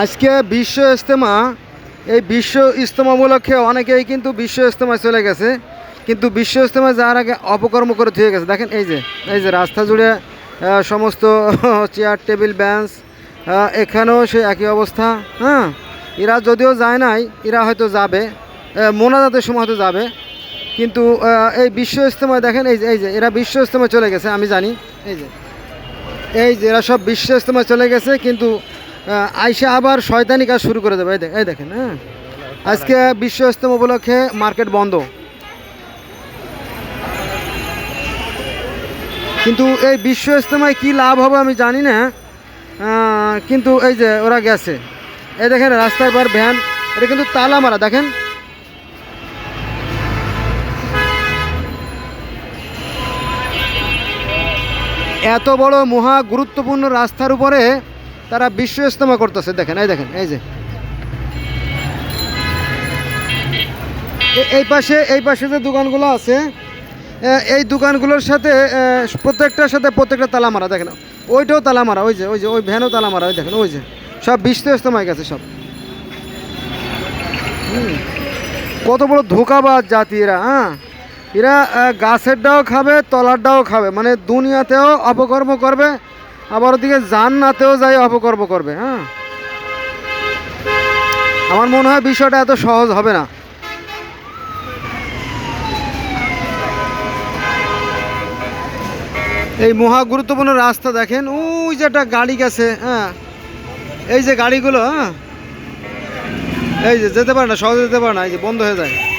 আজকে বিশ্ব ইজতেমা, এই বিশ্ব ইজতেমা উপলক্ষে অনেকেই কিন্তু বিশ্ব ইজতেমায় চলে গেছে। কিন্তু বিশ্ব ইজতেমায় যাওয়ার আগে অপকর্ম করে থুয়ে গেছে। দেখেন এই যে এই যে রাস্তা জুড়ে সমস্ত চেয়ার টেবিল বেঞ্চ এখানেও সে একই অবস্থা হ্যাঁ? এরা যদিও যায় নাই, এরা হয়তো যাবে মোনাজাতের সময় হয়তো যাবে। কিন্তু এই বিশ্ব ইজতেমায় দেখেন, এই যে এই যে, এরা বিশ্ব ইজতেমায় চলে গেছে, আমি জানি। এই যে এই যে এরা সব বিশ্ব ইজতেমায় চলে গেছে, কিন্তু আইসা আবার শয়তানি কাজ শুরু করে দেবে। এই এই দেখেন হ্যাঁ? আজকে বিশ্ব ইজতেমা উপলক্ষে মার্কেট বন্ধ। কিন্তু এই বিশ্ব ইজতেমায় কী লাভ হবে আমি জানি না কিন্তু এই যে ওরা গেছে। এই দেখেন রাস্তার পর ভ্যান, এটা কিন্তু তালা মারা দেখেন। এত বড় মহা গুরুত্বপূর্ণ রাস্তার উপরে তারা বিশ্ব ইজতেমা করতেছে, দেখেন, এই দেখেন, এই যে এই পাশে এই পাশে যে দোকানগুলো আছে এই দোকানগুলোর সাথে প্রত্যেকটার সাথে প্রত্যেকটা তালা মারা দেখেন, ওইটাও তালা মারা ওই যে ওই যে, ওই ভ্যানও তালা মারা ওই দেখেন, ওই যে, সব বিশ্ব ইজতেমায় গেছে সব। কত বড় ধোকাবাজ জাতি এরা হ্যাঁ এরা গাছেরটাও খাবে, তলারটাও খাবে মানে দুনিয়াতেও অপকর্ম করবে আবার ওদিকে জান্নাতেও যাই অপকর্ম করবে হ্যাঁ? আমার মনে হয় বিষয়টা এত সহজ হবে না। এই মহা গুরুত্বপূর্ণ রাস্তা দেখেন, ওই যে একটা গাড়ি গেছে হ্যাঁ? এই যে গাড়িগুলো হ্যাঁ? এই যে যেতে পারে না, সহজে যেতে পারে না, এই যে বন্ধ হয়ে যায়।